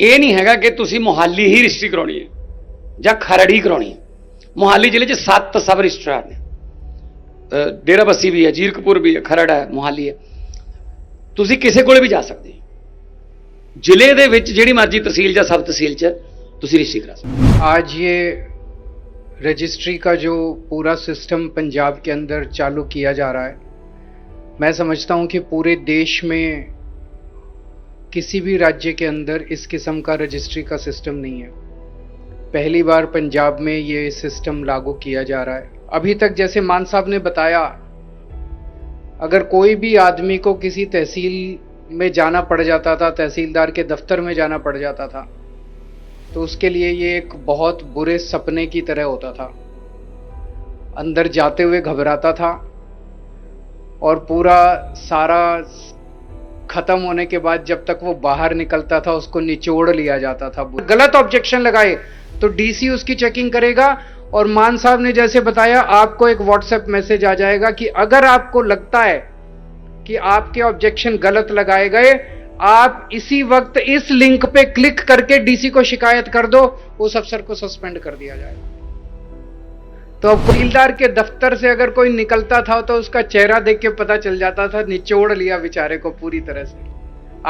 ਇਹ ਨਹੀਂ ਹੈਗਾ ਕਿ ਤੁਸੀਂ ਮੁਹਾਲੀ ਹੀ ਰਿਸਟਰੀ ਕਰਾਉਣੀ ਹੈ ਜਾਂ ਖਰੜੀ ਕਰਾਉਣੀ ਹੈ ਮੁਹਾਲੀ ਜ਼ਿਲ੍ਹੇ 'ਚ 7 ਸਬ ਰਜਿਸਟਰਾਰ ਨੇ ਡੇਰਾ ਬਸੀ ਵੀ ਹੈ ਜੀਰਕਪੁਰ ਵੀ ਹੈ ਖਰੜ ਹੈ ਮੁਹਾਲੀ ਹੈ ਤੁਸੀਂ ਕਿਸੇ ਕੋਲੇ ਵੀ ਜਾ ਸਕਦੇ ਹੋ ਜ਼ਿਲ੍ਹੇ ਦੇ ਵਿੱਚ ਜਿਹੜੀ ਮਰਜ਼ੀ ਤਹਿਸੀਲ ਜਾਂ ਸਬ ਤਹਿਸੀਲ 'ਚ ਤੁਸੀਂ ਰਜਿਸਟਰੀ ਕਰਾ ਹੋ ਅੱਜ ਇਹ ਰਜਿਸਟਰੀ ਦਾ ਜੋ ਪੂਰਾ ਸਿਸਟਮ ਪੰਜਾਬ ਦੇ ਅੰਦਰ ਚਾਲੂ ਕੀਤਾ ਜਾ ਰਿਹਾ ਹੈ ਮੈਂ ਸਮਝਦਾ ਹਾਂ ਕਿ ਪੂਰੇ ਦੇਸ਼ ਵਿੱਚ किसी भी राज्य के अंदर इस किस्म का रजिस्ट्री का सिस्टम नहीं है पहली बार पंजाब में ये सिस्टम लागू किया जा रहा है अभी तक जैसे मान साहब ने बताया अगर कोई भी आदमी को किसी तहसील में जाना पड़ जाता था तहसीलदार के दफ्तर में जाना पड़ जाता था तो उसके लिए ये एक बहुत बुरे सपने की तरह होता था अंदर जाते हुए घबराता था और पूरा सारा खत्म होने के बाद जब तक वो बाहर निकलता था उसको निचोड़ लिया जाता था गलत ऑब्जेक्शन लगाए तो डीसी उसकी चेकिंग करेगा और मान साहब ने जैसे बताया आपको एक व्हाट्सएप मैसेज आ जाएगा कि अगर आपको लगता है कि आपके ऑब्जेक्शन गलत लगाए गए आप इसी वक्त इस लिंक पे क्लिक करके डीसी को शिकायत कर दो उस अफसर को सस्पेंड कर दिया जाएगा तो वकीलदार के दफ्तर से अगर कोई निकलता था तो उसका चेहरा देख के पता चल जाता था निचोड़ लिया बेचारे को पूरी तरह से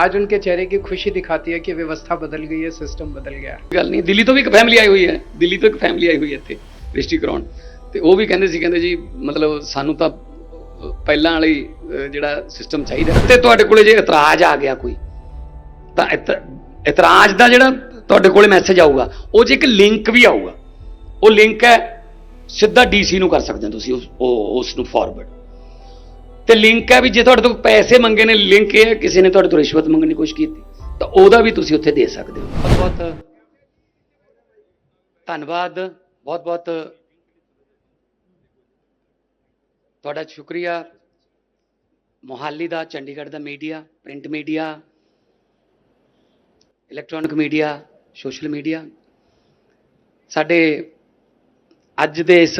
आज उनके चेहरे की खुशी दिखाती है कि व्यवस्था बदल गई है सिस्टम बदल गया गल नहीं ਦਿੱਲੀ ਤੋਂ ਵੀ ਇੱਕ ਫੈਮਿਲੀ ਆਈ ਹੋਈ ਹੈ ਦਿੱਲੀ ਤੋਂ ਇੱਕ ਫੈਮਿਲੀ ਆਈ ਹੋਈ ਹੈ ਇੱਥੇ ਰਜਿਸਟਰੀ ਕਰਾਉਣ ਤੇ ਉਹ ਵੀ ਕਹਿੰਦੇ ਸੀ ਕਹਿੰਦੇ ਜੀ ਮਤਲਬ ਸਾਨੂੰ ਤਾਂ ਪਹਿਲਾਂ ਵਾਲੀ ਜਿਹੜਾ ਸਿਸਟਮ ਚਾਹੀਦਾ ਤੇ ਤੁਹਾਡੇ ਕੋਲੇ ਜੇ ਇਤਰਾਜ਼ ਆ ਗਿਆ ਕੋਈ ਤਾਂ ਇਤਰਾਜ਼ ਦਾ ਜਿਹੜਾ ਤੁਹਾਡੇ ਕੋਲੇ ਮੈਸੇਜ ਆਊਗਾ ਉਹ ਜੇ ਇੱਕ ਲਿੰਕ ਵੀ ਆਊਗਾ ਉਹ ਲਿੰਕ ਹੈ ਸਿੱਧਾ ਡੀਸੀ ਨੂੰ ਕਰ ਸਕਦੇ ਹੋ ਤੁਸੀਂ ਉਸ ਉਹ- ਉਸ ਨੂੰ ਫਾਰਵਰਡ ਤੇ ਲਿੰਕ ਹੈ ਵੀ ਜੇ ਤੁਹਾਡੇ ਤੋਂ ਪੈਸੇ ਮੰਗੇ ਨੇ ਲਿੰਕ ਇਹ ਹੈ ਕਿਸੇ ਨੇ ਤੁਹਾਡੇ ਤੋਂ ਰਿਸ਼ਵਤ ਮੰਗਣ ਦੀ ਕੋਸ਼ਿਸ਼ ਕੀਤੀ ਤਾਂ ਉਹਦਾ ਵੀ ਤੁਸੀਂ ਉੱਥੇ ਦੇ ਸਕਦੇ ਹੋ ਬਹੁਤ ਬਹੁਤ ਧੰਨਵਾਦ ਬਹੁਤ ਬਹੁਤ ਤੁਹਾਡਾ ਸ਼ੁਕਰੀਆ ਮੋਹਾਲੀ ਦਾ ਚੰਡੀਗੜ੍ਹ ਦਾ media print media electronic media social media ਸਾਡੇ ਅੱਜ ਦੇ ਇਸ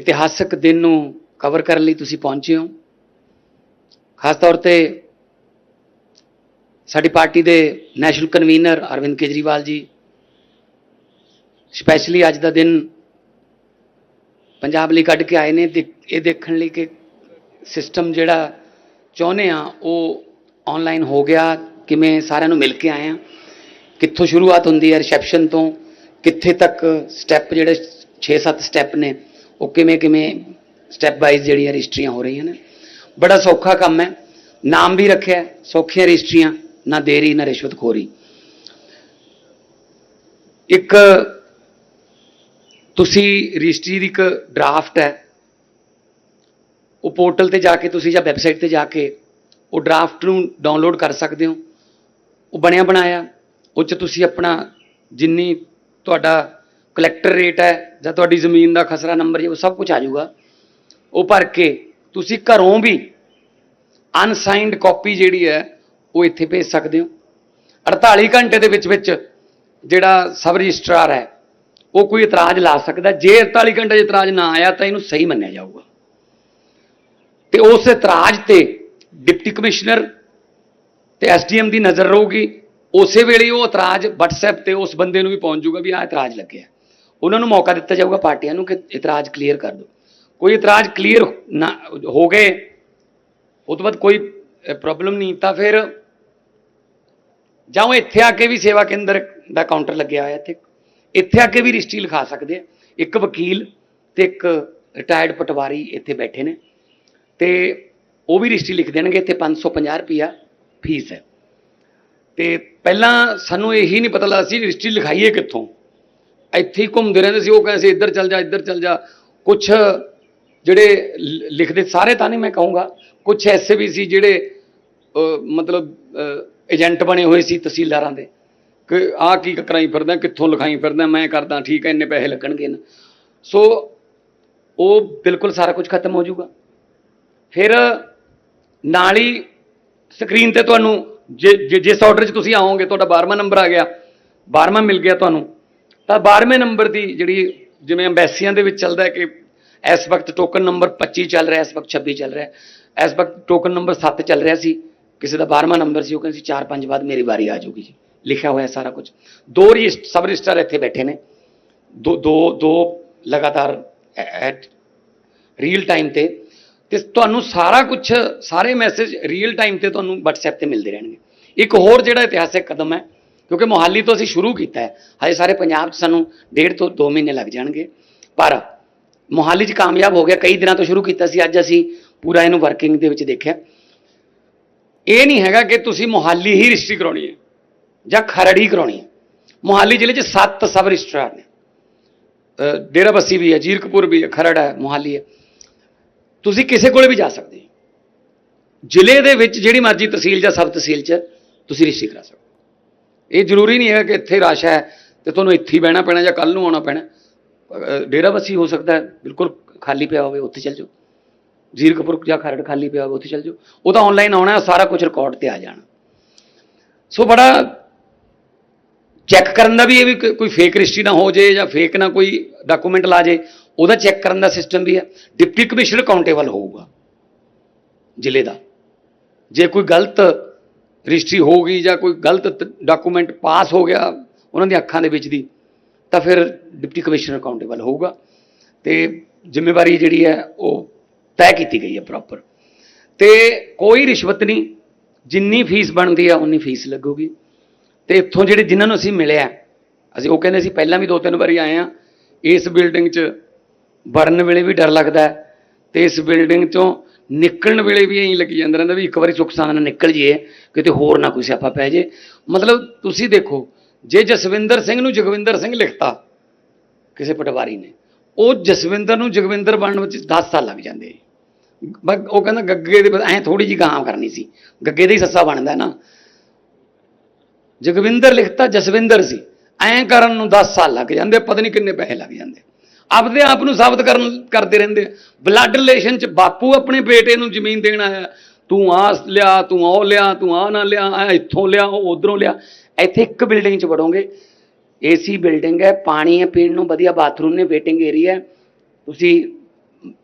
ਇਤਿਹਾਸਕ ਦਿਨ ਨੂੰ ਕਵਰ ਕਰਨ ਲਈ ਤੁਸੀਂ ਪਹੁੰਚੇ ਹੋ ਖਾਸ ਤੌਰ ਤੇ ਸਾਡੀ ਪਾਰਟੀ ਦੇ ਨੈਸ਼ਨਲ ਕਨਵੀਨਰ ਅਰਵਿੰਦ ਕੇਜਰੀਵਾਲ ਜੀ ਸਪੈਸ਼ਲੀ ਅੱਜ ਦਾ ਦਿਨ ਪੰਜਾਬ ਲਈ ਕੱਢ ਕੇ ਆਏ ਨੇ ਤੇ ਇਹ ਦੇਖਣ ਲਈ ਕਿ ਸਿਸਟਮ ਜਿਹੜਾ ਚਾਹੁੰਦੇ ਆ ਉਹ ਆਨਲਾਈਨ ਹੋ ਗਿਆ ਕਿਵੇਂ ਸਾਰਿਆਂ ਨੂੰ ਮਿਲ ਕੇ ਆਏ ਆ ਕਿੱਥੋਂ ਸ਼ੁਰੂਆਤ ਹੁੰਦੀ ਹੈ ਰਿਸੈਪਸ਼ਨ ਤੋਂ ਕਿੱਥੇ ਤੱਕ ਸਟੈਪ ਜਿਹੜੇ 6-7 ਸਟੈਪ ਨੇ ਉਹ ਕਿਵੇਂ ਕਿਵੇਂ ਸਟੈਪ ਵਾਈਜ਼ ਜਿਹੜੀਆਂ ਰਜਿਸਟਰੀਆਂ ਹੋ ਰਹੀਆਂ ਨੇ ਬੜਾ ਸੌਖਾ ਕੰਮ ਹੈ ਨਾਮ ਵੀ ਰੱਖਿਆ ਸੌਖੀਆਂ ਰਜਿਸਟਰੀਆਂ ਨਾ ਦੇਰੀ ਨਾ ਰਿਸ਼ਵਤਖੋਰੀ ਇੱਕ ਤੁਸੀਂ ਰਜਿਸਟਰੀ ਦੀ ਇੱਕ ਡਰਾਫਟ ਹੈ ਉਹ ਪੋਰਟਲ ਤੇ ਜਾ ਕੇ ਤੁਸੀਂ ਜਾਂ ਵੈਬਸਾਈਟ ਤੇ ਜਾ ਕੇ ਉਹ ਡਰਾਫਟ ਨੂੰ ਡਾਊਨਲੋਡ ਕਰ ਸਕਦੇ ਹੋ ਉਹ ਬਣਿਆ ਬਣਾਇਆ ਉਹ ਚ ਤੁਸੀਂ ਆਪਣਾ ਜਿੰਨੀ ਤੁਹਾਡਾ ਕਲੈਕਟਰ ਰੇਟ ਹੈ ਜਾਂ ਤੁਹਾਡੀ ਜ਼ਮੀਨ ਦਾ ਖਸਰਾ ਨੰਬਰ ਇਹ ਸਭ ਕੁਝ ਆ ਜਾਊਗਾ ਉਹ ਭਰ ਕੇ ਤੁਸੀਂ ਘਰੋਂ ਵੀ ਅਨਸਾਈਨਡ ਕਾਪੀ ਜਿਹੜੀ ਹੈ ਉਹ ਇੱਥੇ ਭੇਜ ਸਕਦੇ ਹੋ 48 ਘੰਟੇ ਦੇ ਵਿੱਚ ਵਿੱਚ ਜਿਹੜਾ ਸਬ ਰਜਿਸਟਰਾਰ ਹੈ ਉਹ ਕੋਈ ਇਤਰਾਜ਼ ਲਾ ਸਕਦਾ ਜੇ 48 ਘੰਟੇ ਇਤਰਾਜ਼ ਨਾ ਆਇਆ ਤਾਂ ਇਹਨੂੰ ਸਹੀ ਮੰਨਿਆ ਜਾਊਗਾ ਤੇ ਉਸ ਇਤਰਾਜ਼ ਤੇ ਡਿਪਟੀ ਕਮਿਸ਼ਨਰ ਤੇ ਐਸਡੀਐਮ ਦੀ ਨਜ਼ਰ ਰਹੂਗੀ ਉਸੇ ਵੇਲੇ ਉਹ ਇਤਰਾਜ਼ WhatsApp ਤੇ ਉਸ ਬੰਦੇ ਨੂੰ ਵੀ ਪਹੁੰਚ ਜਾਊਗਾ ਵੀ ਆ ਇਤਰਾਜ਼ ਲੱਗਿਆ ਉਹਨਾਂ ਨੂੰ ਮੌਕਾ ਦਿੱਤਾ ਜਾਊਗਾ ਪਾਰਟੀਆਂ ਨੂੰ ਕਿ ਇਤਰਾਜ਼ ਕਲੀਅਰ ਕਰ ਦਿਓ ਕੋਈ ਇਤਰਾਜ਼ ਕਲੀਅਰ ਹੋ ਗਏ ਉਸ ਤੋਂ ਬਾਅਦ ਕੋਈ ਪ੍ਰੋਬਲਮ ਨਹੀਂ ਤਾਂ ਫਿਰ ਜਾਓ ਇੱਥੇ ਆ ਕੇ ਵੀ ਸੇਵਾ ਕੇਂਦਰ ਦਾ ਕਾਊਂਟਰ ਲੱਗਿਆ ਹੋਇਆ ਇੱਥੇ ਇੱਥੇ ਆ ਕੇ ਵੀ ਰਿਸ਼ਤੀ ਲਿਖਾ ਸਕਦੇ ਆ ਇੱਕ ਵਕੀਲ ਤੇ ਇੱਕ ਰਿਟਾਇਰਡ ਪਟਵਾਰੀ ਇੱਥੇ ਬੈਠੇ ਨੇ ਤੇ ਉਹ ਵੀ ਰਿਸ਼ਤੀ ਲਿਖ ਦੇਣਗੇ ਇੱਥੇ 550 ਰੁਪਿਆ ਫੀਸ ਹੈ ਤੇ ਪਹਿਲਾਂ ਸਾਨੂੰ ਇਹ ਹੀ ਨਹੀਂ ਪਤਾ ਲੱਗਦਾ ਸੀ ਰਜਿਸਟਰੀ ਲਿਖਾਈਏ ਕਿੱਥੋਂ ਇੱਥੇ ਹੀ ਘੁੰਮਦੇ ਰਹਿੰਦੇ ਸੀ ਉਹ ਕਹਿੰਦੇ ਸੀ ਇੱਧਰ ਚੱਲ ਜਾ ਇੱਧਰ ਚੱਲ ਜਾ ਕੁਝ ਜਿਹੜੇ ਲਿਖਦੇ ਸਾਰੇ ਤਾਂ ਨਹੀਂ ਮੈਂ ਕਹੂੰਗਾ ਕੁਝ ਐਸੇ ਵੀ ਸੀ ਜਿਹੜੇ ਮਤਲਬ ਏਜੰਟ ਬਣੇ ਹੋਏ ਸੀ ਤਹਿਸੀਲਦਾਰਾਂ ਦੇ ਕਿ ਆ ਕੀ ਕਰਾਈ ਫਿਰਦਾ ਕਿੱਥੋਂ ਲਿਖਾਈ ਫਿਰਦਾ ਮੈਂ ਕਰਦਾ ਠੀਕ ਹੈ ਇੰਨੇ ਪੈਸੇ ਲੱਗਣਗੇ ਨਾ ਸੋ ਉਹ ਬਿਲਕੁਲ ਸਾਰਾ ਕੁਝ ਖਤਮ ਹੋ ਜਾਊਗਾ ਫਿਰ ਨਾਲ ਹੀ ਸਕਰੀਨ ਤੇ ਤੁਹਾਨੂੰ ਜੇ ਜਿਸ ਆਰਡਰ 'ਚ ਤੁਸੀਂ ਆਓਗੇ ਤੁਹਾਡਾ 12ਵਾਂ ਨੰਬਰ ਆ ਗਿਆ 12ਵਾਂ ਮਿਲ ਗਿਆ ਤੁਹਾਨੂੰ ਤਾਂ 12ਵੇਂ ਨੰਬਰ ਦੀ ਜਿਹੜੀ ਜਿਵੇਂ ਐਮਬੈਸੀਆਂ ਦੇ ਵਿੱਚ ਚੱਲਦਾ ਹੈ ਕਿ ਇਸ ਵਕਤ ਟੋਕਨ ਨੰਬਰ 25 ਚੱਲ ਰਿਹਾ ਇਸ ਵਕਤ 26 ਚੱਲ ਰਿਹਾ ਇਸ ਵਕਤ ਟੋਕਨ ਨੰਬਰ 7 ਚੱਲ ਰਿਹਾ ਸੀ ਕਿਸੇ ਦਾ 12ਵਾਂ ਨੰਬਰ ਸੀ ਉਹ ਕਹਿੰਦੇ ਸੀ 4-5 ਬਾਅਦ ਮੇਰੀ ਵਾਰੀ ਆ ਜਾਊਗੀ ਜੀ ਲਿਖਿਆ ਹੋਇਆ ਸਾਰਾ ਕੁਝ ਦੋ ਰਿਸਟ ਸਬ ਰਿਸਟਰ ਇੱਥੇ ਬੈਠੇ ਨੇ ਦੋ ਦੋ ਦੋ ਲਗਾਤਾਰ ਐਟ ਰੀਅਲ ਟਾਈਮ ਤੇ ਤੇ ਤੁਹਾਨੂੰ ਸਾਰਾ ਕੁਝ ਸਾਰੇ ਮੈਸੇਜ ਰੀਅਲ ਟਾਈਮ ਤੇ ਤੁਹਾਨੂੰ WhatsApp ਤੇ ਮਿਲਦੇ ਰਹਿਣਗੇ ਇੱਕ ਹੋਰ ਜਿਹੜਾ ਇਤਿਹਾਸਿਕ ਕਦਮ ਹੈ ਕਿਉਂਕਿ ਮੋਹਾਲੀ ਤੋਂ ਅਸੀਂ ਸ਼ੁਰੂ ਕੀਤਾ ਹੈ ਹਜੇ ਸਾਰੇ ਪੰਜਾਬ 'ਚ ਸਾਨੂੰ ਡੇਢ ਤੋਂ 2 ਮਹੀਨੇ ਲੱਗ ਜਾਣਗੇ ਪਰ ਮੋਹਾਲੀ 'ਚ ਕਾਮਯਾਬ ਹੋ ਗਿਆ ਕਈ ਦਿਨਾਂ ਤੋਂ ਸ਼ੁਰੂ ਕੀਤਾ ਸੀ ਅੱਜ ਅਸੀਂ ਪੂਰਾ ਇਹਨੂੰ ਵਰਕਿੰਗ ਦੇ ਵਿੱਚ ਦੇਖਿਆ ਇਹ ਨਹੀਂ ਹੈਗਾ ਕਿ ਤੁਸੀਂ ਮੋਹਾਲੀ ਹੀ ਰਿਸਟਰੀ ਕਰਾਉਣੀ ਹੈ ਜਾਂ ਖਰੜੀ ਕਰਾਉਣੀ ਹੈ ਮੋਹਾਲੀ ਜ਼ਿਲ੍ਹੇ 'ਚ 7 ਸਬ ਰਜਿਸਟਰਾਰ ਨੇ ਡੇਰਾਬੱਸੀ ਵੀ ਹੈ ਜੀਰਕਪੁਰ ਵੀ ਹੈ ਖਰੜ ਹੈ ਮੋਹਾਲੀ ਹੈ ਤੁਸੀਂ ਕਿਸੇ ਕੋਲੇ ਵੀ ਜਾ ਸਕਦੇ ਜ਼ਿਲ੍ਹੇ ਦੇ ਵਿੱਚ ਜਿਹੜੀ ਮਰਜ਼ੀ ਤਹਿਸੀਲ ਜਾਂ ਸਬ ਤਹਿਸੀਲ 'ਚ ਤੁਸੀਂ ਰਿਸ਼ੀ ਕਰਾ ਸਕਦੇ ਇਹ ਜ਼ਰੂਰੀ ਨਹੀਂ ਹੈ ਕਿ ਇੱਥੇ ਰਸ਼ ਹੈ ਤੇ ਤੁਹਾਨੂੰ ਇੱਥੇ ਹੀ ਬਹਿਣਾ ਪੈਣਾ ਜਾਂ ਕੱਲ ਨੂੰ ਆਉਣਾ ਪੈਣਾ ਡੇਰਾ ਬਸੀ ਹੋ ਸਕਦਾ ਬਿਲਕੁਲ ਖਾਲੀ ਪਿਆ ਹੋਵੇ ਉੱਥੇ ਚੱਲ ਜਾਓ ਜ਼ੀਰਕਪੁਰ ਜਾਂ ਖਰੜ ਖਾਲੀ ਪਿਆ ਹੋਵੇ ਉੱਥੇ ਚੱਲ ਜਾਓ ਉਹ ਤਾਂ ਆਨਲਾਈਨ ਆਉਣਾ ਸਾਰਾ ਕੁਝ ਰਿਕਾਰਡ ਤੇ ਆ ਜਾਣਾ ਸੋ ਬੜਾ ਚੈੱਕ ਕਰਨ ਦਾ ਵੀ ਇਹ ਵੀ ਕੋਈ ਫੇਕ ਰਿਸ਼ਤੀ ਨਾ ਹੋ ਜੇ ਜਾਂ ਫੇਕ ਨਾ ਕੋਈ ਡਾਕੂਮੈਂਟ ਲਾ ਜੇ ਉਹਦਾ ਚੈੱਕ ਕਰਨ ਦਾ ਸਿਸਟਮ ਵੀ ਹੈ ਡਿਪਟੀ ਕਮਿਸ਼ਨਰ ਕਾਉਂਟੇਬਲ ਹੋਊਗਾ ਜ਼ਿਲ੍ਹੇ ਦਾ ਜੇ ਕੋਈ ਗਲਤ ਰਜਿਸਟਰੀ ਹੋ ਗਈ ਜਾਂ ਕੋਈ ਗਲਤ ਡਾਕੂਮੈਂਟ ਪਾਸ ਹੋ ਗਿਆ ਉਹਨਾਂ ਦੀਆਂ ਅੱਖਾਂ ਦੇ ਵਿੱਚ ਦੀ ਤਾਂ ਫਿਰ ਡਿਪਟੀ ਕਮਿਸ਼ਨਰ ਕਾਉਂਟੇਬਲ ਹੋਊਗਾ ਤੇ ਜ਼ਿੰਮੇਵਾਰੀ ਜਿਹੜੀ ਹੈ ਉਹ ਤੈਅ ਕੀਤੀ ਗਈ ਹੈ ਪ੍ਰੋਪਰ ਤੇ ਕੋਈ ਰਿਸ਼ਵਤ ਨਹੀਂ ਜਿੰਨੀ ਫੀਸ ਬਣਦੀ ਆ ਉਨੀ ਫੀਸ ਲੱਗੂਗੀ ਤੇ ਇੱਥੋਂ ਜਿਹੜੇ ਜਿਨ੍ਹਾਂ ਨੂੰ ਅਸੀਂ ਮਿਲਿਆ ਅਸੀਂ ਉਹ ਕਹਿੰਦੇ ਸੀ ਪਹਿਲਾਂ ਵੀ ਦੋ ਤਿੰਨ ਵਾਰੀ ਆਏ ਆ ਇਸ ਬਿਲਡਿੰਗ 'ਚ ਬੜਨ ਵੇਲੇ ਵੀ ਡਰ ਲੱਗਦਾ ਤੇ ਇਸ ਬਿਲਡਿੰਗ ਚੋਂ ਨਿਕਲਣ ਵੇਲੇ ਵੀ ਐਂ ਲੱਗੀ ਜਾਂਦਾ ਰਹਿੰਦਾ ਵੀ ਇੱਕ ਵਾਰੀ ਸੁੱਖ ਸਾਨ ਨਾਲ ਨਿਕਲ ਜਾਈਏ ਕਿਤੇ ਹੋਰ ਨਾ ਕੋਈ ਸਿਆਪਾ ਪੈ ਜੇ ਮਤਲਬ ਤੁਸੀਂ ਦੇਖੋ ਜੇ ਜਸਵਿੰਦਰ ਸਿੰਘ ਨੂੰ ਜਗਵਿੰਦਰ ਸਿੰਘ ਲਿਖਤਾ ਕਿਸੇ ਪਟਵਾਰੀ ਨੇ ਉਹ ਜਸਵਿੰਦਰ ਨੂੰ ਜਗਵਿੰਦਰ ਬਣਨ ਵਿੱਚ 10 ਸਾਲ ਲੱਗ ਜਾਂਦੇ ਉਹ ਕਹਿੰਦਾ ਗੱਗੇ ਦੇ ਐ ਥੋੜੀ ਜੀ ਗਾਂ ਕਰਨੀ ਸੀ ਗੱਗੇ ਦੇ ਹੀ ਸੱਸਾ ਬਣਦਾ ਨਾ ਜਗਵਿੰਦਰ ਲਿਖਤਾ ਜਸਵਿੰਦਰ ਸੀ ਐ ਕਰਨ ਨੂੰ 10 ਸਾਲ ਲੱਗ ਜਾਂਦੇ ਪਤਾ ਨਹੀਂ ਕਿੰਨੇ ਪੈਸੇ ਲੱਗ ਜਾਂਦੇ ਆਪਦੇ ਆਪ ਨੂੰ ਸਾਬਤ ਕਰਨ ਕਰਦੇ ਰਹਿੰਦੇ ਬਲੱਡ ਰਿਲੇਸ਼ਨ ਚ ਬਾਪੂ ਆਪਣੇ ਬੇਟੇ ਨੂੰ ਜ਼ਮੀਨ ਦੇਣ ਆਇਆ ਤੂੰ ਆਸ ਲਿਆ ਤੂੰ ਉਹ ਲਿਆ ਤੂੰ ਆ ਨਾ ਲਿਆ ਇੱਥੋਂ ਲਿਆ ਉਹ ਉਧਰੋਂ ਲਿਆ ਇੱਥੇ ਇੱਕ ਬਿਲਡਿੰਗ ਚ ਵੜੋਗੇ ਏਸੀ ਬਿਲਡਿੰਗ ਹੈ ਪਾਣੀ ਹੈ ਪੀਣ ਨੂੰ ਵਧੀਆ ਬਾਥਰੂਮ ਨੇ ਵੇਟਿੰਗ ਏਰੀਆ ਹੈ ਤੁਸੀਂ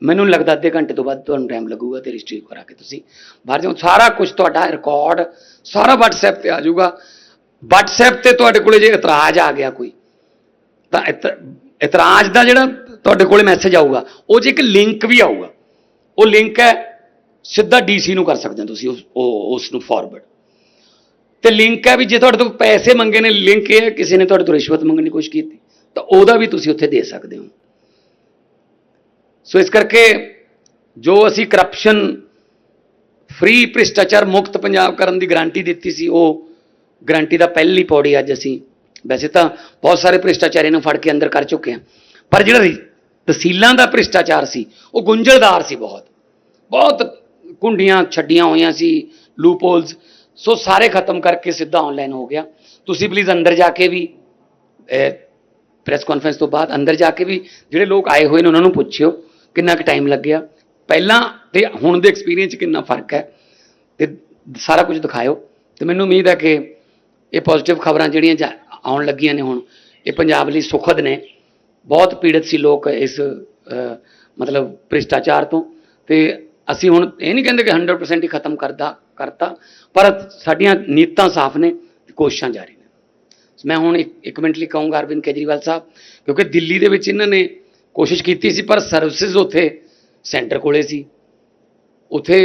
ਮੈਨੂੰ ਲੱਗਦਾ ਅੱਧੇ ਘੰਟੇ ਤੋਂ ਬਾਅਦ ਤੁਹਾਨੂੰ ਟਾਈਮ ਲੱਗੂਗਾ ਤੇ ਰਜਿਸਟਰੀ ਕਰਾ ਕੇ ਤੁਸੀਂ ਬਾਹਰ ਜਾਓ ਸਾਰਾ ਕੁਝ ਤੁਹਾਡਾ ਰਿਕਾਰਡ ਸਾਰਾ WhatsApp ਤੇ ਆ ਜਾਊਗਾ WhatsApp ਤੇ ਤੁਹਾਡੇ ਕੋਲੇ ਜੇ ਇਤਰਾਜ਼ ਆ ਗਿਆ ਕੋਈ ਤਾਂ ਇਤਰਾਜ਼ ਦਾ ਜਿਹੜਾ ਤੁਹਾਡੇ ਕੋਲੇ ਮੈਸੇਜ ਆਊਗਾ ਉਹ ਜੇ ਇੱਕ ਲਿੰਕ ਵੀ ਆਊਗਾ ਉਹ ਲਿੰਕ ਹੈ ਸਿੱਧਾ ਡੀਸੀ ਨੂੰ ਕਰ ਸਕਦੇ ਹੋ ਤੁਸੀਂ ਉਸ ਨੂੰ ਫਾਰਵਰਡ ਤੇ ਲਿੰਕ ਹੈ ਵੀ ਜੇ ਤੁਹਾਡੇ ਤੋਂ ਪੈਸੇ ਮੰਗੇ ਨੇ ਲਿੰਕ ਇਹ ਹੈ ਕਿਸੇ ਨੇ ਤੁਹਾਡੇ ਤੋਂ ਰਿਸ਼ਵਤ ਮੰਗਣ ਦੀ ਕੋਸ਼ਿਸ਼ ਕੀਤੀ ਤਾਂ ਉਹਦਾ ਵੀ ਤੁਸੀਂ ਉੱਥੇ ਦੇ ਸਕਦੇ ਹੋ ਸੋ ਇਸ ਕਰਕੇ ਜੋ ਅਸੀਂ ਕਰਪਸ਼ਨ ਫ੍ਰੀ ਭ੍ਰਿਸ਼ਟਾਚਾਰ ਮੁਕਤ ਪੰਜਾਬ ਕਰਨ ਦੀ ਗਾਰੰਟੀ ਦਿੱਤੀ ਸੀ ਉਹ ਗਾਰੰਟੀ ਦਾ ਪਹਿਲੀ ਪੌੜੀ ਅੱਜ ਅਸੀਂ ਵੈਸੇ ਤਾਂ ਬਹੁਤ ਸਾਰੇ ਭ੍ਰਿਸ਼ਟਾਚਾਰੀਆਂ ਨੂੰ ਫੜ ਕੇ ਅੰਦਰ ਕਰ ਚੁੱਕੇ ਆ ਪਰ ਜਿਹੜਾ ਤਹਿਸੀਲਾਂ ਦਾ ਭ੍ਰਿਸ਼ਟਾਚਾਰ ਸੀ ਉਹ ਗੁੰਝਲਦਾਰ ਸੀ ਬਹੁਤ ਬਹੁਤ ਕੁੰਡੀਆਂ ਛੱਡੀਆਂ ਹੋਈਆਂ ਸੀ ਲੂਪ ਹੋਲਸ ਸੋ ਸਾਰੇ ਖਤਮ ਕਰਕੇ ਸਿੱਧਾ ਆਨਲਾਈਨ ਹੋ ਗਿਆ ਤੁਸੀਂ ਪਲੀਜ਼ ਅੰਦਰ ਜਾ ਕੇ ਵੀ ਪ੍ਰੈਸ ਕਾਨਫਰੰਸ ਤੋਂ ਬਾਅਦ ਅੰਦਰ ਜਾ ਕੇ ਵੀ ਜਿਹੜੇ ਲੋਕ ਆਏ ਹੋਏ ਨੇ ਉਹਨਾਂ ਨੂੰ ਪੁੱਛਿਓ ਕਿੰਨਾ ਕੁ ਟਾਈਮ ਲੱਗਿਆ ਪਹਿਲਾਂ ਤੇ ਹੁਣ ਦੇ ਐਕਸਪੀਰੀਅੰਸ ਕਿੰਨਾ ਫਰਕ ਹੈ ਤੇ ਸਾਰਾ ਕੁਝ ਦਿਖਾਇਓ ਤੇ ਮੈਨੂੰ ਉਮੀਦ ਹੈ ਕਿ ਇਹ ਪੋਜ਼ਿਟਿਵ ਖਬਰਾਂ ਜਿਹੜੀਆਂ ਆਉਣ ਲੱਗੀਆਂ ਨੇ ਹੁਣ ਇਹ ਪੰਜਾਬ ਲਈ ਸੁਖਦ ਨੇ ਬਹੁਤ ਪੀੜਤ ਸੀ ਲੋਕ ਇਸ ਮਤਲਬ ਭ੍ਰਿਸ਼ਟਾਚਾਰ ਤੋਂ ਤੇ ਅਸੀਂ ਹੁਣ ਇਹ ਨਹੀਂ ਕਹਿੰਦੇ ਕਿ 100% ਹੀ ਖਤਮ ਕਰਦਾ ਕਰਤਾ ਪਰ ਸਾਡੀਆਂ ਨੀਤਾਂ ਸਾਫ਼ ਨੇ ਕੋਸ਼ਿਸ਼ਾਂ ਜਾਰੀ ਨੇ ਮੈਂ ਹੁਣ ਇੱਕ ਮਿੰਟ ਲਈ ਕਹੂੰਗਾ ਅਰਵਿੰਦ ਕੇਜਰੀਵਾਲ ਸਾਹਿਬ ਕਿਉਂਕਿ ਦਿੱਲੀ ਦੇ ਵਿੱਚ ਇਹਨਾਂ ਨੇ ਕੋਸ਼ਿਸ਼ ਕੀਤੀ ਸੀ ਪਰ ਸਰਵਿਸਿਜ਼ ਉੱਥੇ ਸੈਂਟਰ ਕੋਲੇ ਸੀ ਉੱਥੇ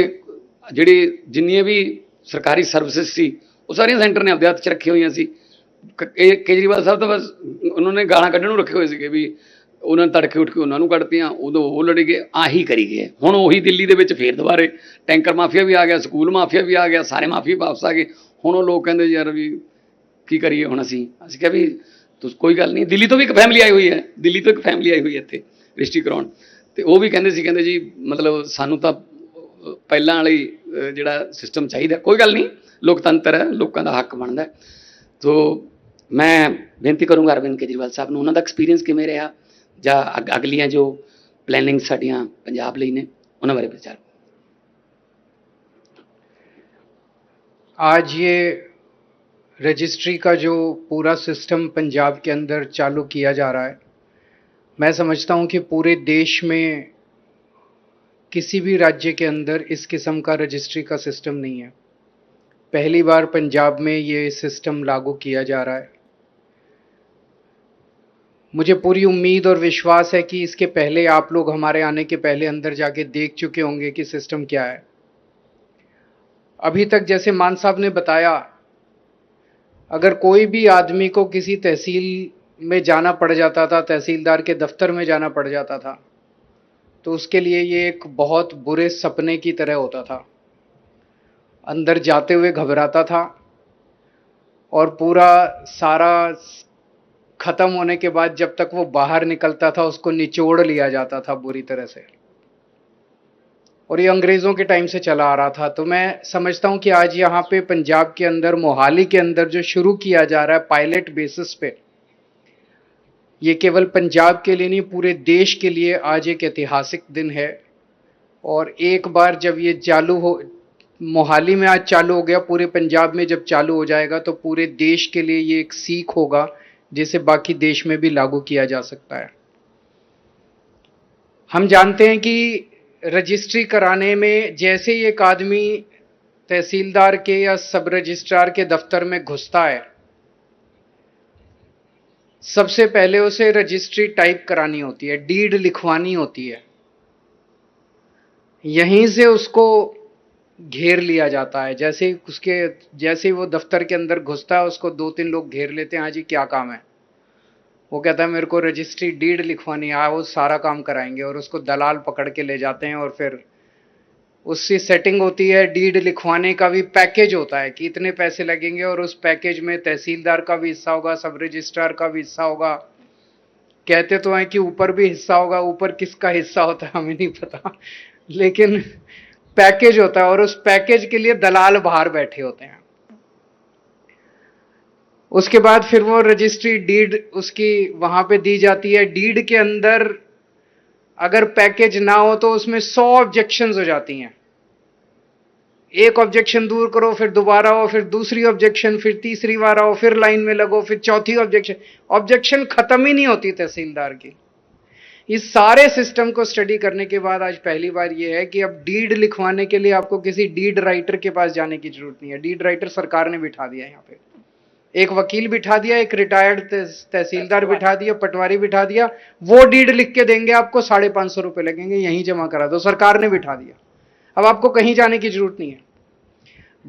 ਜਿਹੜੀ ਜਿੰਨੀਆਂ ਵੀ ਸਰਕਾਰੀ ਸਰਵਿਸਿਜ਼ ਸੀ ਉਹ ਸਾਰੀਆਂ ਸੈਂਟਰ ਨੇ ਆਪਦੇ ਹੱਥ 'ਚ ਰੱਖੀਆਂ ਹੋਈਆਂ ਸੀ ਕੇਜਰੀਵਾਲ ਸਾਹਿਬ ਤਾਂ ਬਸ ਉਹਨਾਂ ਨੇ ਗਾਣਾ ਕੱਢਣ ਨੂੰ ਰੱਖੇ ਹੋਏ ਸੀਗੇ ਵੀ ਉਹਨਾਂ ਨੇ ਤੜਕੇ ਉੱਠ ਕੇ ਉਹਨਾਂ ਨੂੰ ਕੱਢਤੀਆਂ ਉਦੋਂ ਉਹ ਲੜੀ ਗਏ ਆਹੀ ਕਰੀ ਗਏ ਹੁਣ ਉਹੀ ਦਿੱਲੀ ਦੇ ਵਿੱਚ ਫੇਰ ਦੁਬਾਰੇ ਟੈਂਕਰ ਮਾਫੀਆ ਵੀ ਆ ਗਿਆ ਸਕੂਲ ਮਾਫੀਆ ਵੀ ਆ ਗਿਆ ਸਾਰੇ ਮਾਫੀਆ ਵਾਪਸ ਆ ਗਏ ਹੁਣ ਉਹ ਲੋਕ ਕਹਿੰਦੇ ਯਾਰ ਵੀ ਕੀ ਕਰੀਏ ਹੁਣ ਅਸੀਂ ਅਸੀਂ ਕਿਹਾ ਵੀ ਤੁਸ ਕੋਈ ਗੱਲ ਨਹੀਂ ਦਿੱਲੀ ਤੋਂ ਵੀ ਇੱਕ ਫੈਮਿਲੀ ਆਈ ਹੋਈ ਹੈ ਦਿੱਲੀ ਤੋਂ ਇੱਕ ਫੈਮਿਲੀ ਆਈ ਹੋਈ ਹੈ ਇੱਥੇ ਰਿਸ਼ਤੀ ਕਰਾਉਣ ਤੇ ਉਹ ਵੀ ਕਹਿੰਦੇ ਸੀ ਕਹਿੰਦੇ ਜੀ ਮਤਲਬ ਸਾਨੂੰ ਤਾਂ ਪਹਿਲਾਂ ਵਾਲੀ ਜਿਹੜਾ ਸਿਸਟਮ ਚਾਹੀਦਾ ਕੋਈ ਗੱਲ ਨਹੀਂ ਲੋਕਤੰਤਰ ਹੈ ਲੋਕਾਂ ਦਾ ਹੱਕ ਬਣਦਾ तो मैं बेनती करूँगा अरविंद केजरीवाल साहब ਨੂੰ ਉਹਨਾਂ ਦਾ ਐਕਸਪੀਰੀਅੰਸ ਕਿਵੇਂ ਰਿਹਾ ਜਾਂ अगलिया जो प्लैनिंग साढ़िया पंजाब ਲਈ ਨੇ ਉਹਨਾਂ ਬਾਰੇ आज ये रजिस्ट्री का जो पूरा सिस्टम पंजाब के अंदर चालू किया जा रहा है मैं समझता हूँ कि पूरे देश में किसी भी राज्य के अंदर इस किस्म का रजिस्ट्री का सिस्टम नहीं है पहली बार पंजाब में ये सिस्टम लागू किया जा रहा है मुझे पूरी उम्मीद और विश्वास है कि इसके पहले आप लोग हमारे आने के पहले अंदर जाके देख चुके होंगे कि सिस्टम क्या है अभी तक जैसे मान साहब ने बताया अगर कोई भी आदमी को किसी तहसील में जाना पड़ जाता था तहसीलदार के दफ्तर में जाना पड़ जाता था तो उसके लिए ये एक बहुत बुरे सपने की तरह होता था अंदर जाते हुए घबराता था और पूरा सारा ख़त्म होने के बाद जब तक वो बाहर निकलता था उसको निचोड़ लिया जाता था बुरी तरह से और ये अंग्रेज़ों के टाइम से चला आ रहा था तो मैं समझता हूँ कि आज यहाँ पे पंजाब के अंदर मोहाली के अंदर जो शुरू किया जा रहा है पायलट बेसिस पे ये केवल पंजाब के लिए नहीं पूरे देश के लिए आज एक ऐतिहासिक दिन है और एक बार जब ये चालू हो मोहाली में आज चालू हो गया पूरे पंजाब में जब चालू हो जाएगा तो पूरे देश के लिए ये एक सीख होगा जिसे बाकी देश में भी लागू किया जा सकता है हम जानते हैं कि रजिस्ट्री कराने में जैसे ही एक आदमी तहसीलदार के या सब रजिस्ट्रार के दफ्तर में घुसता है सबसे पहले उसे रजिस्ट्री टाइप करानी होती है डीड लिखवानी होती है यहीं से उसको घेर लिया जाता है जैसे ही उसके जैसे ही वो दफ्तर के अंदर घुसता है उसको दो तीन लोग घेर लेते हैं हाँ जी क्या काम है वो कहता है मेरे को रजिस्ट्री डीड लिखवानी है हाँ, वो सारा काम कराएंगे और उसको दलाल पकड़ के ले जाते हैं और फिर उसकी सेटिंग होती है डीड लिखवाने का भी पैकेज होता है कि इतने पैसे लगेंगे और उस पैकेज में तहसीलदार का भी हिस्सा होगा सब रजिस्ट्रार का भी हिस्सा होगा कहते तो हैं कि ऊपर भी हिस्सा होगा ऊपर किसका हिस्सा होता है हमें नहीं पता लेकिन पैकेज होता है और उस पैकेज के लिए दलाल बाहर बैठे होते हैं उसके बाद फिर वो रजिस्ट्री डीड उसकी वहां पे दी जाती है डीड के अंदर अगर पैकेज ना हो तो उसमें सौ ऑब्जेक्शन हो जाती हैं एक ऑब्जेक्शन दूर करो फिर दोबारा हो फिर दूसरी ऑब्जेक्शन फिर तीसरी बार आओ फिर लाइन में लगो फिर चौथी ऑब्जेक्शन ऑब्जेक्शन खत्म ही नहीं होती तहसीलदार की इस सारे सिस्टम को स्टडी करने के बाद आज पहली बार ये है कि अब डीड लिखवाने के लिए आपको किसी डीड राइटर के पास जाने की जरूरत नहीं है डीड राइटर सरकार ने बिठा दिया यहाँ पे एक वकील बिठा दिया एक रिटायर्ड तहसीलदार अच्छा। बिठा दिया पटवारी बिठा दिया वो डीड लिख के देंगे आपको साढ़े पाँच सौ रुपये लगेंगे यहीं जमा करा दो सरकार ने बिठा दिया अब आपको कहीं जाने की जरूरत नहीं है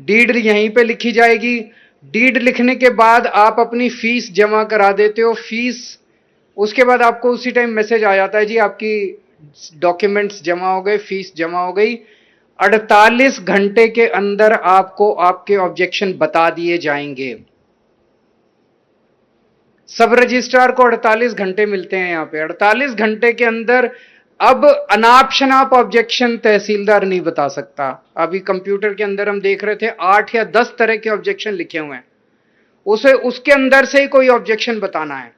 डीड यहीं पे लिखी जाएगी डीड लिखने के बाद आप अपनी फीस जमा करा देते हो फीस उसके बाद आपको उसी टाइम मैसेज आ जाता है जी आपकी डॉक्यूमेंट्स जमा हो गए फीस जमा हो गई 48 घंटे के अंदर आपको आपके ऑब्जेक्शन बता दिए जाएंगे सब रजिस्ट्रार को 48 घंटे मिलते हैं यहां पे 48 घंटे के अंदर अब अनाप शनाप ऑब्जेक्शन तहसीलदार नहीं बता सकता अभी कंप्यूटर के अंदर हम देख रहे थे आठ या दस तरह के ऑब्जेक्शन लिखे हुए हैं उसे उसके अंदर से ही कोई ऑब्जेक्शन बताना है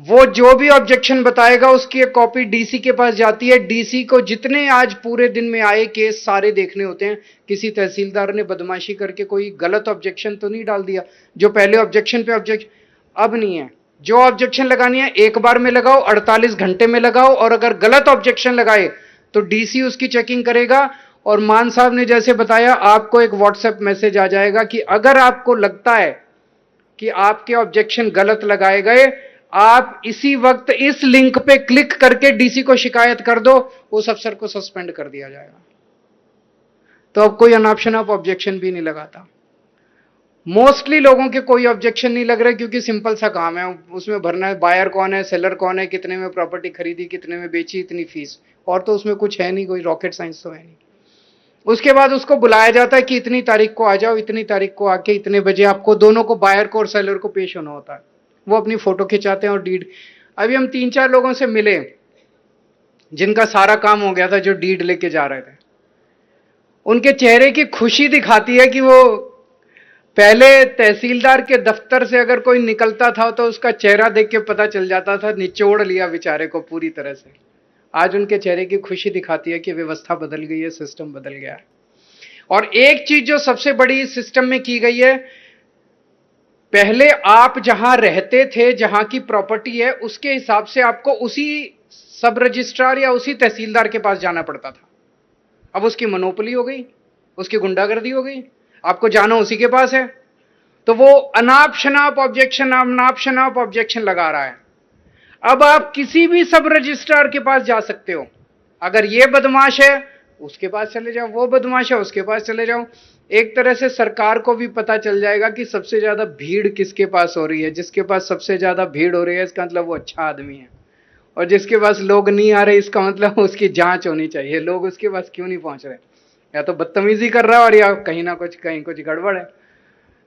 वो जो भी ऑब्जेक्शन बताएगा उसकी एक कॉपी डीसी के पास जाती है डीसी को जितने आज पूरे दिन में आए केस सारे देखने होते हैं किसी तहसीलदार ने बदमाशी करके कोई गलत ऑब्जेक्शन तो नहीं डाल दिया जो पहले ऑब्जेक्शन पे ऑब्जेक्शन अब नहीं है जो ऑब्जेक्शन लगानी है एक बार में लगाओ 48 घंटे में लगाओ और अगर गलत ऑब्जेक्शन लगाए तो डीसी उसकी चेकिंग करेगा और मान साहब ने जैसे बताया आपको एक व्हाट्सएप मैसेज आ जाएगा कि अगर आपको लगता है कि आपके ऑब्जेक्शन गलत लगाए गए आप इसी वक्त इस लिंक पे क्लिक करके डीसी को शिकायत कर दो उस अफसर को सस्पेंड कर दिया जाएगा तो अब कोई अनऑप्शन ऑफ ऑब्जेक्शन भी नहीं लगाता मोस्टली लोगों के कोई ऑब्जेक्शन नहीं लग रहे क्योंकि सिंपल सा काम है उसमें भरना है बायर कौन है सेलर कौन है कितने में प्रॉपर्टी खरीदी कितने में बेची इतनी फीस और तो उसमें कुछ है नहीं कोई रॉकेट साइंस तो है नहीं उसके बाद उसको बुलाया जाता है कि इतनी तारीख को आ जाओ इतनी तारीख को आके इतने बजे आपको दोनों को बायर को और सेलर को पेश होना होता है वो अपनी फ़ोटो खिंचाते हैं और डीड अभी हम तीन चार लोगों से मिले जिनका सारा काम हो गया था जो डीड लेके जा रहे थे उनके चेहरे की खुशी दिखाती है कि वो पहले तहसीलदार के दफ्तर से अगर कोई निकलता था तो उसका चेहरा देख के पता चल जाता था निचोड़ लिया बेचारे को पूरी तरह से आज उनके चेहरे की खुशी दिखाती है कि व्यवस्था बदल गई है सिस्टम बदल गया है और एक चीज जो सबसे बड़ी सिस्टम में की गई है पहले आप जहां रहते थे जहां की प्रॉपर्टी है उसके हिसाब से आपको उसी सब रजिस्ट्रार या उसी तहसीलदार के पास जाना पड़ता था अब उसकी मनोपली हो गई उसकी गुंडागर्दी हो गई आपको जाना उसी के पास है तो वो अनाप शनाप ऑब्जेक्शन अनाप शनाप ऑब्जेक्शन लगा रहा है अब आप किसी भी सब रजिस्ट्रार के पास जा सकते हो अगर ये बदमाश है उसके पास चले जाओ वो बदमाश है उसके पास चले जाओ एक तरह से सरकार को भी पता चल जाएगा कि सबसे ज़्यादा भीड़ किसके पास हो रही है जिसके पास सबसे ज़्यादा भीड़ हो रही है इसका मतलब वो अच्छा आदमी है और जिसके पास लोग नहीं आ रहे इसका मतलब उसकी जांच होनी चाहिए लोग उसके पास क्यों नहीं पहुंच रहे या तो बदतमीजी कर रहा है और या कहीं ना कुछ कहीं कुछ गड़बड़ है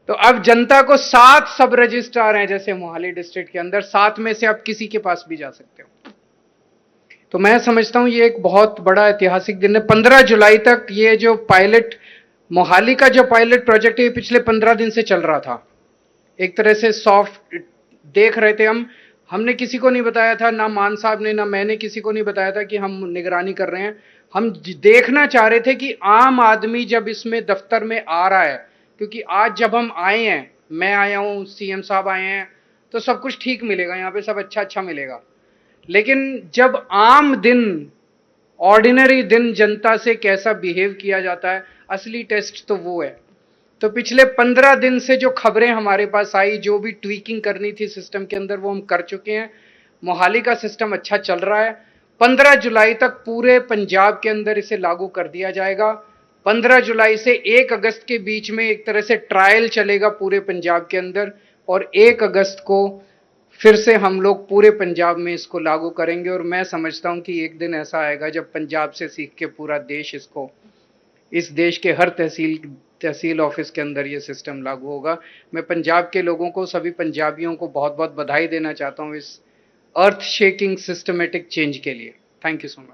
तो अब जनता को सात सब रजिस्ट्रार हैं जैसे मोहाली डिस्ट्रिक्ट के अंदर सात में से आप किसी के पास भी जा सकते हो तो मैं समझता हूं ये एक बहुत बड़ा ऐतिहासिक दिन है पंद्रह जुलाई तक ये जो पायलट मोहाली का जो पायलट प्रोजेक्ट है ये पिछले पंद्रह दिन से चल रहा था एक तरह से सॉफ्ट देख रहे थे हम हमने किसी को नहीं बताया था ना मान साहब ने ना मैंने किसी को नहीं बताया था कि हम निगरानी कर रहे हैं हम देखना चाह रहे थे कि आम आदमी जब इसमें दफ्तर में आ रहा है क्योंकि आज जब हम आए हैं मैं आया हूँ सीएम साहब आए हैं तो सब कुछ ठीक मिलेगा यहाँ पे सब अच्छा अच्छा मिलेगा लेकिन जब आम दिन ऑर्डिनरी दिन जनता से कैसा बिहेव किया जाता है असली टेस्ट तो वो है तो पिछले पंद्रह दिन से जो खबरें हमारे पास आई जो भी ट्वीकिंग करनी थी सिस्टम के अंदर वो हम कर चुके हैं मोहाली का सिस्टम अच्छा चल रहा है पंद्रह जुलाई तक पूरे पंजाब के अंदर इसे लागू कर दिया जाएगा पंद्रह जुलाई से एक अगस्त के बीच में एक तरह से ट्रायल चलेगा पूरे पंजाब के अंदर और एक अगस्त को फिर से हम लोग पूरे पंजाब में इसको लागू करेंगे और मैं समझता हूँ कि एक दिन ऐसा आएगा जब पंजाब से सीख के पूरा देश इसको इस देश के हर तहसील तहसील ऑफिस के अंदर ये सिस्टम लागू होगा मैं पंजाब के लोगों को सभी पंजाबियों को बहुत बहुत बधाई देना चाहता हूँ इस अर्थ शेकिंग सिस्टमेटिक चेंज के लिए थैंक यू सो मच